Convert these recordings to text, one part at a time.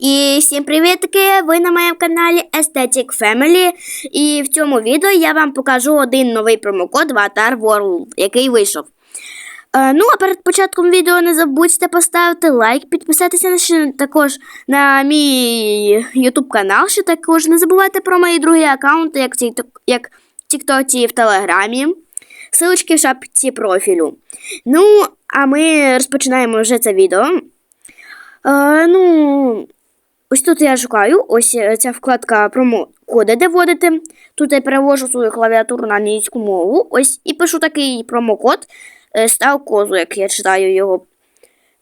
І всім привітки! Ви на моєму каналі Aesthetic Family. І в цьому відео я вам покажу один новий промокод Avatar World, який вийшов. Е, ну, а перед початком відео не забудьте поставити лайк, підписатися на ще також на мій YouTube канал. Ще також не забувайте про мої другі аккаунти, як в як в і в Телеграмі. Силочки в шапці профілю. Ну, а ми розпочинаємо вже це відео. Е, ну, ось тут я шукаю, ось е, ця вкладка промокоди, де вводити. Тут я перевожу свою клавіатуру на англійську мову. Ось і пишу такий промокод. е, Став козу, як я читаю його.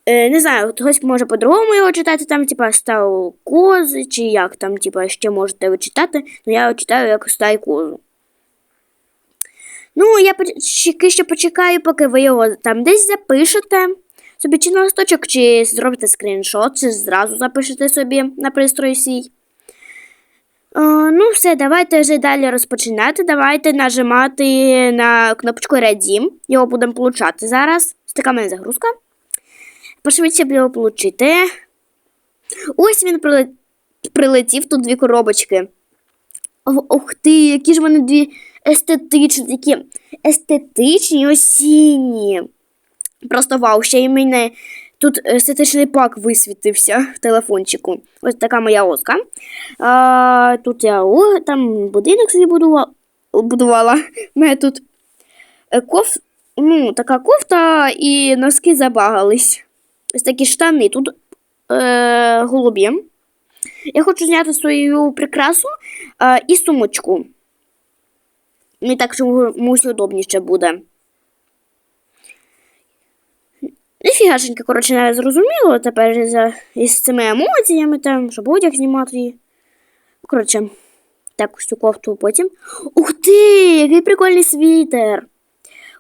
Е, не знаю, хтось може по-другому його читати, там, типа, став кози, чи як там, типа, ще можете ви читати, але я його читаю як стай козу. Ну, я що почекаю, поки ви його там десь запишете собі чи на листочок, чи зробите скріншот, чи зразу запишете собі на пристрої свій. Е, ну, все, давайте вже далі розпочинати. Давайте нажимати на кнопочку Redeem. Його будемо получати зараз. Така мене загрузка. Пошвидше б його получити. Ось він приле- прилетів, тут дві коробочки. О, Ух ти, які ж вони дві естетичні, такі естетичні осінні. Просто вау, ще й мене тут естетичний пак висвітився в телефончику. Ось така моя оска. А, тут я о, там будинок собі будувала. будувала. Мене тут е, коф, ну, така кофта і носки забагались. Ось такі штани. Тут е, голубі. Я хочу зняти свою прикрасу е, і сумочку. Мені так чомусь удобніше буде. Ніфігашенька, коротше, не зрозуміло тепер із, цими емоціями, там, щоб одяг знімати. Коротше, так ось цю кофту потім. Ух ти, який прикольний світер!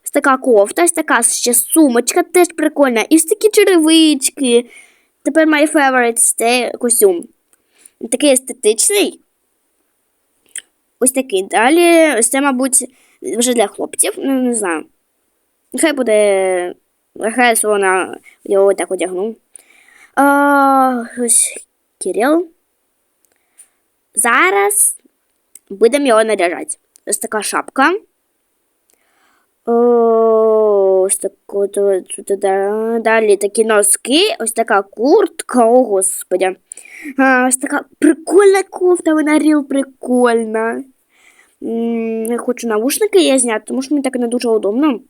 Ось така кофта, ось така ще сумочка теж прикольна. І ось такі черевички. Тепер my favorite стей костюм. Такий естетичний. Ось такий. Далі, ось це, мабуть, вже для хлопців, ну не знаю. Нехай буде. Нехай вона його так одягну. А, ось Кирил. Зараз будемо його наряжати. Ось така шапка. Ось таку тут, далі такі носки, ось така куртка, о господи. А, ось така прикольна кофта, вона ріл прикольна. Я хочу навушники я зняти, тому що мені так не дуже удобно.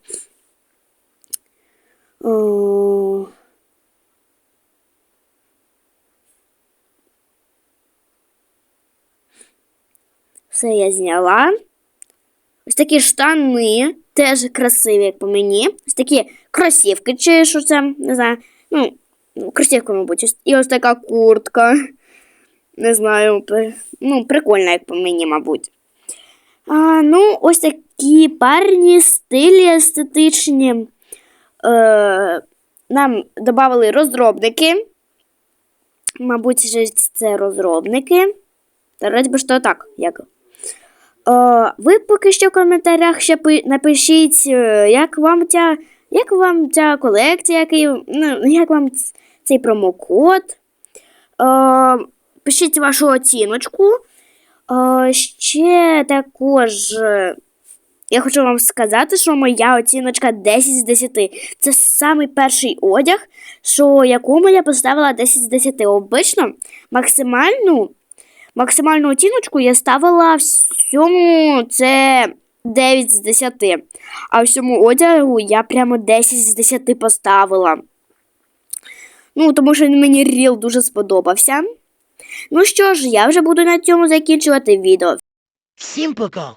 О. Все я зняла. Ось такі штани, теж красиві, як по мені. Ось такі кросівки, чи що це, не знаю. Ну, кросівки, мабуть. І ось така куртка. Не знаю, ну, прикольна, як по мені, мабуть. А, ну, ось такі парні стилі естетичні. Е, нам додали розробники. Мабуть, це розробники. Та би що так, як. Е, ви поки що в коментарях ще напишіть, е, як вам ця, як вам ця колекція, який, ну, як вам цей промокод. Е, пишіть вашу оціночку. Е, ще також. Я хочу вам сказати, що моя оціночка 10 з 10. Це самий перший одяг, що якому я поставила 10 з 10. Обично максимальну, максимальну оціночку я ставила всьому це 9 з 10. А всьому одягу я прямо 10 з 10 поставила. Ну, тому що мені ріл дуже сподобався. Ну що ж, я вже буду на цьому закінчувати відео. Всім пока!